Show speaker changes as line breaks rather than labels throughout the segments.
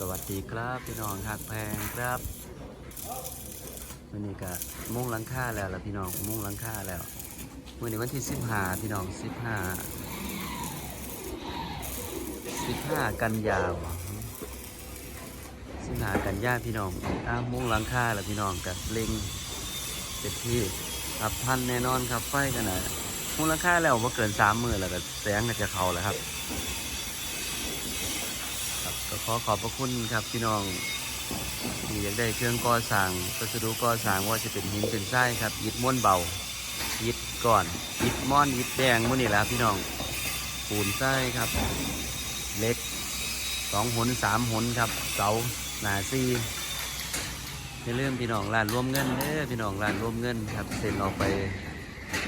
สวัสดีครับพี่น้องหักแพงครับวันนี้ก็มุ่งหลังค่าแล้วล่ะพี่น้องมุ่งหลังค่าแล้ววันนี้วันที่สิบห้าพี่น้องสิบห้าสิบห้ากันยาวสิบห้ากันยาพี่น้องอ้ามุ่งหลังค่าแล้วพี่น้องกับเล็งเต็มที่ครับพันแน่นอนครับไฟกันนะมุ่งหลังค่าแล้วว่าเกินสามมือแล้วก็แสงก็จะเขาแล้วครับ ก็ขอขอบพระคุณครับพี่น้องที่อยากได้เครื่องก่อสร้างวัสดุก่อสร้างว่าจะเป็นหินเป็นทรายครับยิดม้วนเบายิดก่อนยิดม้อนยิดแดงมื่อนี่แหละพี่น้องปูนทรายครับเล็กสองหนสามหนครับ เสาหนาซีอย่าลืมพี่น้องร้านร่วมเงินเด้อพี่น้องร้านร่วมเงินครับเซ็นออกไป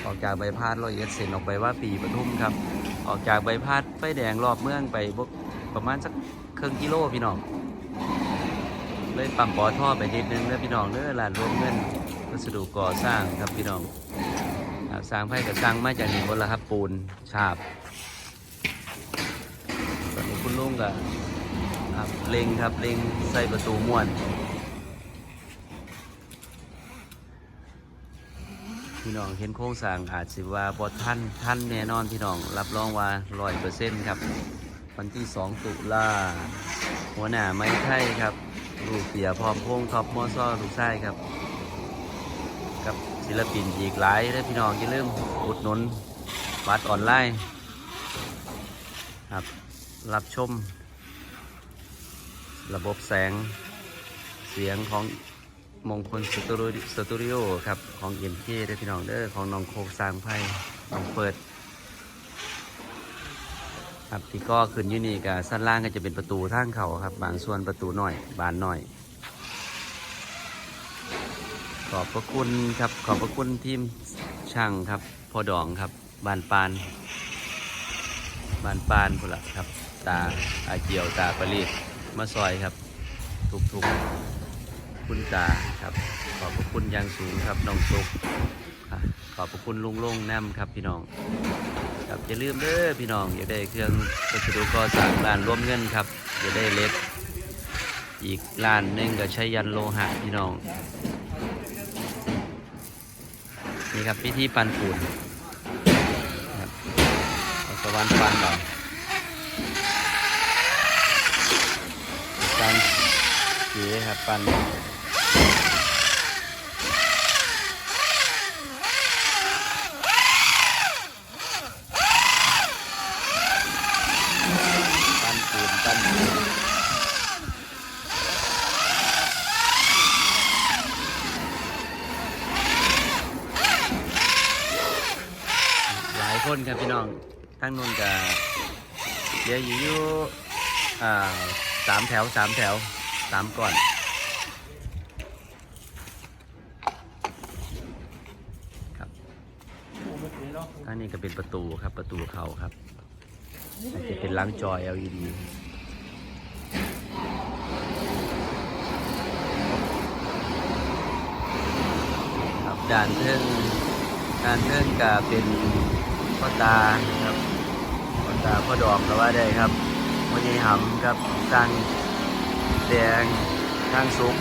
ออกจากใบพาดร้อยเอ็ดเซ็นออกไปว่าปีปทุมครับ ออกจากใบพาดไฟแดงรอบเมืองไปประมาณสัก ครึ่งกิโลพี่น้อง เลยปั๊มปอท่อไปนิดนึงแล้วพี่น้องเด้อร้านรวมเงินวัสดุก่อสร้างครับพี่น้องสร้างไพ่กับสร้างมาจากนี่หมดแล้วครับปูนฉาบตอนนี้คุณลุงกับครับเล็งครับเล็งใส่ประตูม้วนพี่น้องเห็นโครงสร้างอาจสิว่าบอท่านท่านแน่นอนพี่น้องรับรองว่าร้อยเปอร์เซ็นต์ครับ วันที่สองตุลาหัวหน้าไม้ไทยครับลูกเปียพร้อมพงษ์ท็อปมอซ่อลูกไส้ครับ กับศิลปินอีกหลายเลยพี่น้องอย่าลืมอุดหนุนบัตรออนไลน์ครับ รับชม ระบบแสงเสียงของมงคลสตูดิโอครับ ของเอ็มเคได้พี่น้องเด้อของน้องโคกสร้างไพ่น้องเปิด ครับที่ก็ขึ้นอยู่นี่กับสั้นล่างก็จะเป็นประตูทางเขาครับ บางส่วนประตูหน่อย บานหน่อย ขอบพระคุณครับ ขอบพระคุณทีมช่างครับพอดองครับ บานปาน บานปานพุ่นละครับ ตาอาเจียวตาปรีดมาซอยครับทุกทุกๆคุณตาครับ ขอบพระคุณอย่างสูงครับน้องสุกครับขอบพระคุณลุงลงแนมครับพี่น้อง ครับอย่าลืมเด้อพี่น้องอย่าได้เครื่องวัสดุก่อสร้างร้านร่วมเงินครับอย่าได้เล็กอีกร้านหนึ่งก็ใช้ยันโลหะพี่น้อง นี่ครับพิธีปันปูนครับสวรรค์ปันเราปันเก๋ครับปันปันปูนปันปูนหลาย คนครับพี่น้องทั้งนู้นกับเดี๋ยวอยู่อยู่สามแถวสามแถวสามก่อนครับทางนี้ก็เป็นประตูครับประตูเขาครับอาจจะเป็นล้างจอย LED ครับด่านเทิงด่านเทิงก็เป็น พ่อตาครับพ่อตาพ่อดอกก็ว่าได้ครับวันนี้หำครับสร้งแดงสร้างสุก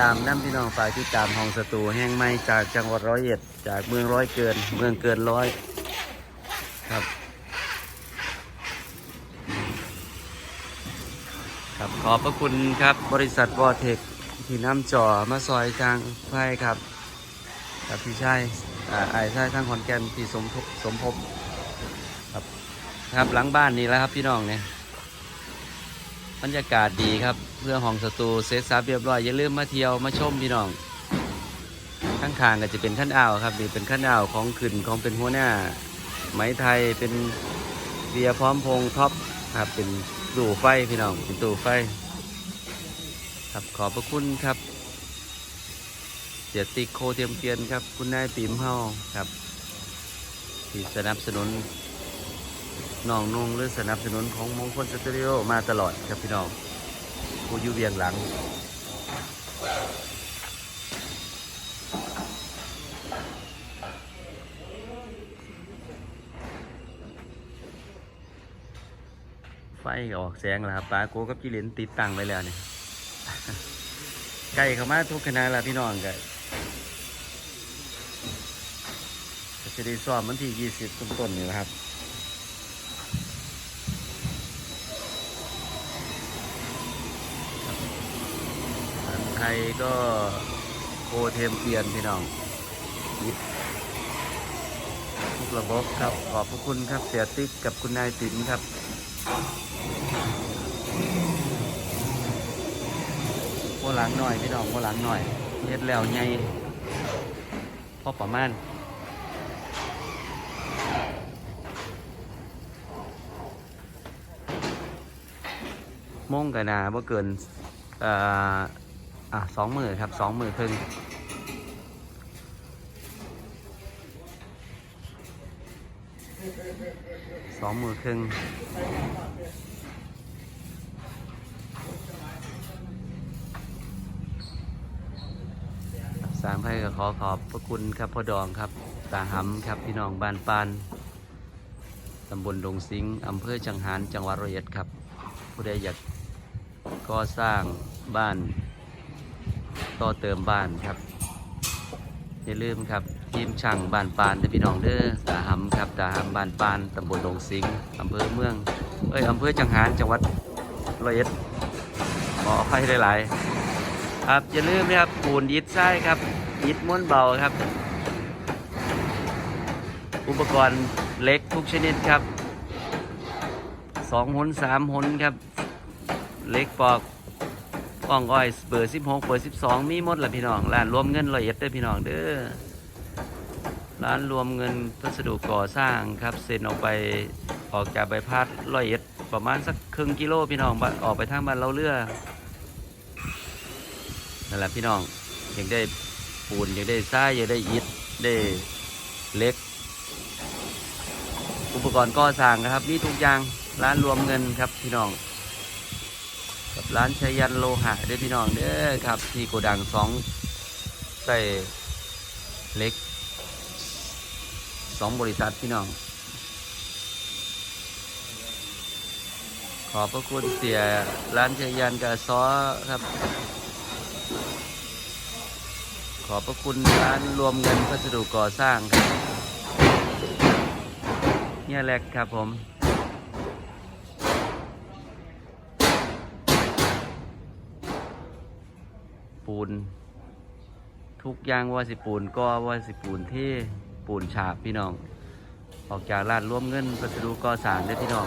ตามน้ำพี่น้องฝากติดตามห้องสตูแห่งใหม่จากจังหวัดร้อยเอ็ด จากเมืองร้อยเกิน เมืองเกินร้อย ครับ ครับขอบพระคุณครับบริษัทวอเทคที่นำจอมาซอยทางไพ่ครับครับพี่ชายอ่าไอ้ชายทางขอนแก่นที่สมทบสมภพครับครับหลังบ้านนี่แล้วครับพี่น้องเนี่ยบรรยากาศดีครับ เพื่อห้องสตูเซตซับเรียบร้อยอย่าลืมมาเที่ยวมาชมพี่น้องข้างๆก็จะเป็นขั้นอ่าวครับนี่เป็นขั้นอ่าวของขึ้นของเป็นหัวหน้า ไหมไทยเป็นเบียร์พร้อมพงท็อปครับเป็นตู้ไฟพี่น้องเป็นตู้ไฟ ครับขอบพระคุณครับเสียติกโคเทียมเกียนครับ คุณนายปิ่มเฮาครับ ที่สนับสนุนน้องนุ่งหรือสนับสนุนของมงคลสตูดิโอมาตลอดครับพี่น้องผู้อยู่เวียงหลัง ไฟก็ ออกแสงแล้วครับปลาโกกับจิเหลินติดตั้งไว้แล้วเนี่ยใกล้เข้ามาทุกคณะแล้วพี่น้องกันจะได้ซ้อมวันที่20ต้นๆนี่แหละครับไทยก็โอเทมเปลี่ยนพี่น้องยิบทุกระบบครับ ขอบพระคุณครับเสียติ๊กกับคุณนายติ๋มครับ โมหลังหน่อยพี่น้องโมหลังหน่อยเฮ็ดแล้วใหญ่พอประมาณโมงกันนาบ่เกินเอ่ออะสองมือครับสองมือครึ่งสองมือครึ่ง สามไพ่ก็ขอขอบพระคุณครับพ่อดองครับ ตาหำครับพี่น้องบ้านปานตำบลดงสิงห์อำเภอจังหารจังหวัดร้อยอ็ดครับ ผู้ใดอยากก่อสร้างบ้าน ต่อเติมบ้านครับ อย่าลืมครับทีมช่างบ้านปานพี่น้องเด้อตาหำครับตาหำบ้านปานตำบลดงสิงห์อำเภอเมืองเอ้ยอำเภอจังหารจังหวัดร้อยอ็ดขออภัยหลายๆครับอย่าลืมนะครับปูนยิดไส้ครับ ยิดม้วนเบาครับ อุปกรณ์เล็กทุกชนิดครับสองหุนสามหุนครับ เล็กปอกป้องอ้อยเบอร์สิบหกเบอร์สิบสองมีหมดแหละพี่น้องร้านรวมเงินละเอียดเด้อพี่น้องเด้อร้านรวมเงินพัสดุก่อสร้างครับเซ็นออกไปออกจากใบพัดละเอียดประมาณสักครึ่งกิโลพี่น้องบ้านออกไปทางบ้านเราเรือนั่นแหละพี่น้องอยากได้ ปูนอยากได้ทรายอยากได้อิฐได้เล็ก อุปกรณ์ก่อสร้างนะครับมีทุกอย่างร้านรวมเงินครับพี่น้อง กับร้านชัยยันโลหะเด้อพี่น้องเด้อครับ ที่โกดังสองใส่เล็กสองบริษัทพี่น้อง ขอบพระคุณเสียร้านชัยยันกับซอครับ ขอบพระคุณร้านรวมเงินพัสดุก่อสร้างครับเนี่ยแหละครับผมปูน ทุกอย่างว่าสิปูนก็ว่าสิปูนที่ปูนฉาบพี่น้อง ออกจากร้านรวมเงินพัสดุก่อสร้างได้พี่น้อง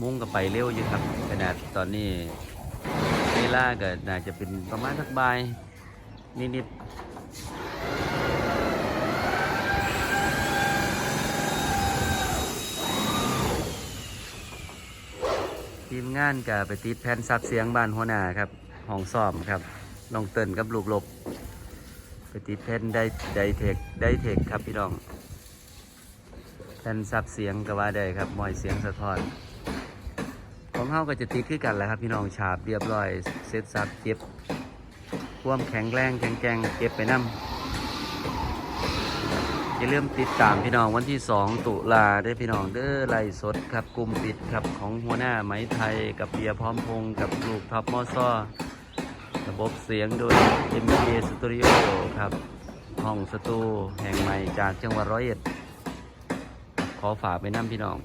มุ่งก็ไปเร็วอยู่ครับ ขนาดตอนนี้เวลาก็น่าจะเป็นประมาณสักบ่ายนิดๆทีมงานก็ไปติดแผ่นซับเสียงบ้านหัวหน้าครับห้องซ่อมครับน้องเตินกับลูกหลบ ไปติดแผ่นได้ไดเทคไดเทคครับพี่น้องแผ่นซับเสียงก็ว่าได้ครับมอยเสียงสะท้อน ของเฮาก็จะติดขึ้นกันแหละครับ พี่น้องฉาบเรียบร้อยเสร็จสับเก็บความแข็งแรงแข็งแกร่งเก็บไปนํอย่าลืมติดตามพี่น้องวันที่ 2 ตุลาได้พี่น้องเด้อไล่สดครับกลุ่มปิดครับของหัวหน้าไหมไทยกับเบียร์พร้อมพงกับลูกท็อปมอซอระบบเสียงโดย MK Studio ครับ ห้องสตูแห่งใหม่จากจังหวัดร้อยเอ็ด ขอฝากไปน้ำพี่น้อง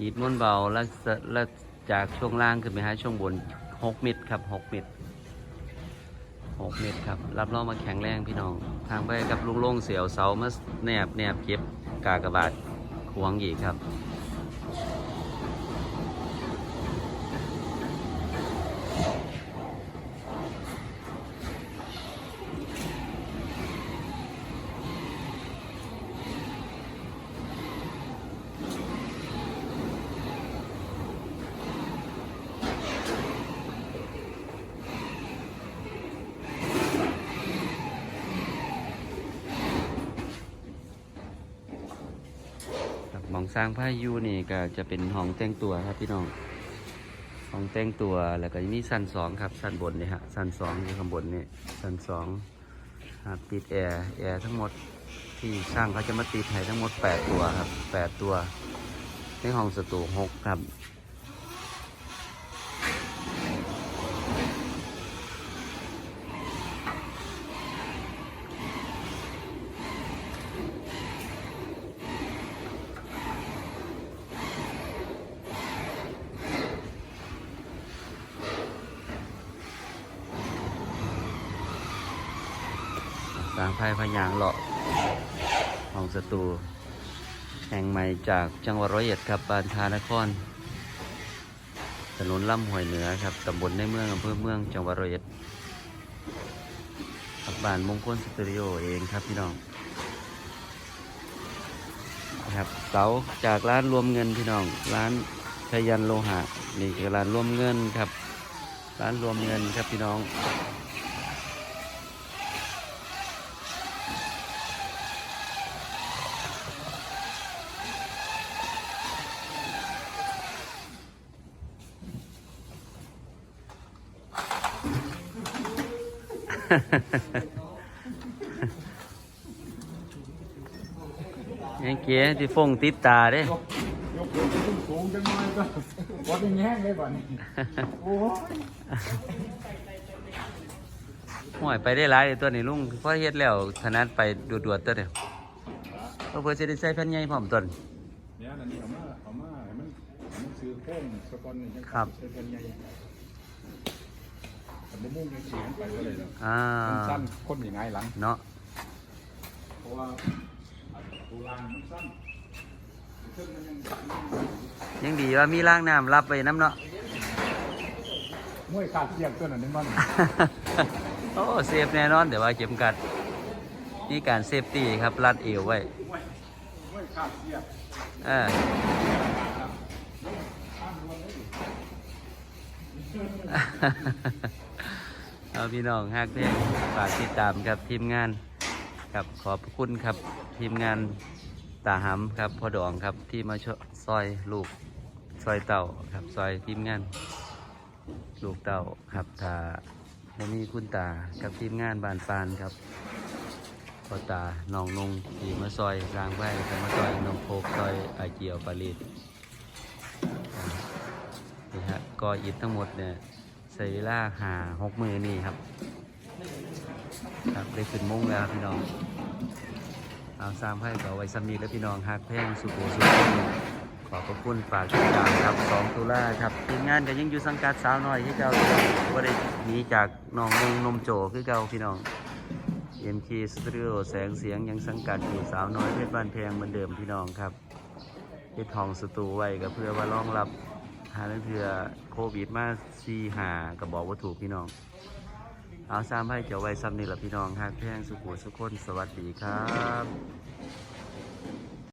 อีดม้วนเบาแล้วแล้วจากช่วงล่างขึ้นไปหาช่วงบนหกมิตรครับหกมิตรหกเมตรครับ รับรองมาแข็งแรงพี่น้อง ทางไปกับลุงโล่งเสียวเสามาแนบแนบเก็บกากระบาดขวงอีกครับ มองสร้างผ้ายูนี่ก็จะเป็นห้องแต่งตัวครับพี่น้องห้องแต่งตัวแล้วก็นี่ชั้นสองครับชั้นบนนี่ฮะชั้นสองอยู่ข้างบนนี่ชั้นสองปิดแอร์แอร์ทั้งหมดที่ช่างเขาจะมาติดให้ทั้งหมด 8 ตัวครับ 8 ตัวในห้องสตูหกครับางไพ่พยางเลาะของสตู แห่งใหม่จากจังหวัดร้อยเอ็ดครับบานทานคร ถนนล่ำห้วยเหนือครับตำบลในเมืองอำเภอเมืองจังหวัดร้อยเอ็ดครับบ้านมงคลสตูดิโอเองครับพี่น้องครับเสาจากร้านรวมเงินพี่น้อง ร้านชยันโลหะนี่คือร้านรวมเงินครับ ร้านรวมเงินครับพี่น้อง ยังเกี้ยที่ฟงติดตาเด้
ยกขึ้นสูงจังเลยก็วัดย่างแห้งเลยบ่นี่โอ้ย
ห่วยไปได้หลายเลยตัวนี้ลุงเพราะเฮ็ดแล้วถนัดไปดูดๆตัวเดียวเพราะเพื่อจะได้ใส่แผ่นใหญ่พร้อมต้น
เนี่ยนั่นนี่เอามาเอามาให้มันมันซื้อโค้งสะกอนนี่
ครับ
ใช้เป็นใหญ่ แต่มะม่วงยังเสียงไปก็เลยเนาะ
อ่า
มันสั้นคนอย่างไงหลัง
เนาะ
เพราะว่าตูรางมันสั้นขึ้นมันยัง
ยังดีว่ามีร่างน้ำรับไปน้ำเนาะ
มวยขาดเสียงตัวนั้นนี่มัน
โอ้เซฟแน่นอนเดี๋ยวว่าเข็มกัดนี่การเซฟตี้ครับรัดเอวไว้
มวยมวยขาดเสียง
เออ เอาพี่น้องฮักเพลงฝากติดตามครับทีมงานครับขอบคุณครับทีมงานตาหำครับพ่อดองครับที่มาช่วยซอยลูกซอยเต่าครับซอยทีมงาน ลูกเต่าครับถ้าไม่มีคุณตากับทีมงานบานปานครับพ่อตาน้องนงที่มาซอยรางไว้ครับมาซอยนงโคกซอยไอเกียวปลาลีดนี่ฮะก็อิฐทั้งหมดเนี่ย ใช้เวลาหาหกมือนี่ครับ ครับได้ขึ้นมุ่งแล้วพี่น้องเอาสร้างไพ่ต่อไว้สามีแล้วพี่น้องฮักแพงสุโขสุขขอบพระคุณฝากติดตามครับสองตุลาครับทีมงานก็ยังอยู่สังกัดสาวน้อยที่เก่าก็ได้หนีจากน้องนงนมโจคือเก่าพี่น้อง MK Studio แสงเสียงยังสังกัดอยู่สาวน้อยเพชรบ้านแพงเหมือนเดิมพี่น้องครับเฮ็ดทองสตูไว้ก็เพื่อว่ารองรับ หาเพื่อโควิดมาซีหากับอกว่าถูกพี่น้อง เอาซ้ำให้เจ้าไว้ซ้ำนี่แหละพี่น้องฮักแพงสุขุสุขคนสวัสดีครับ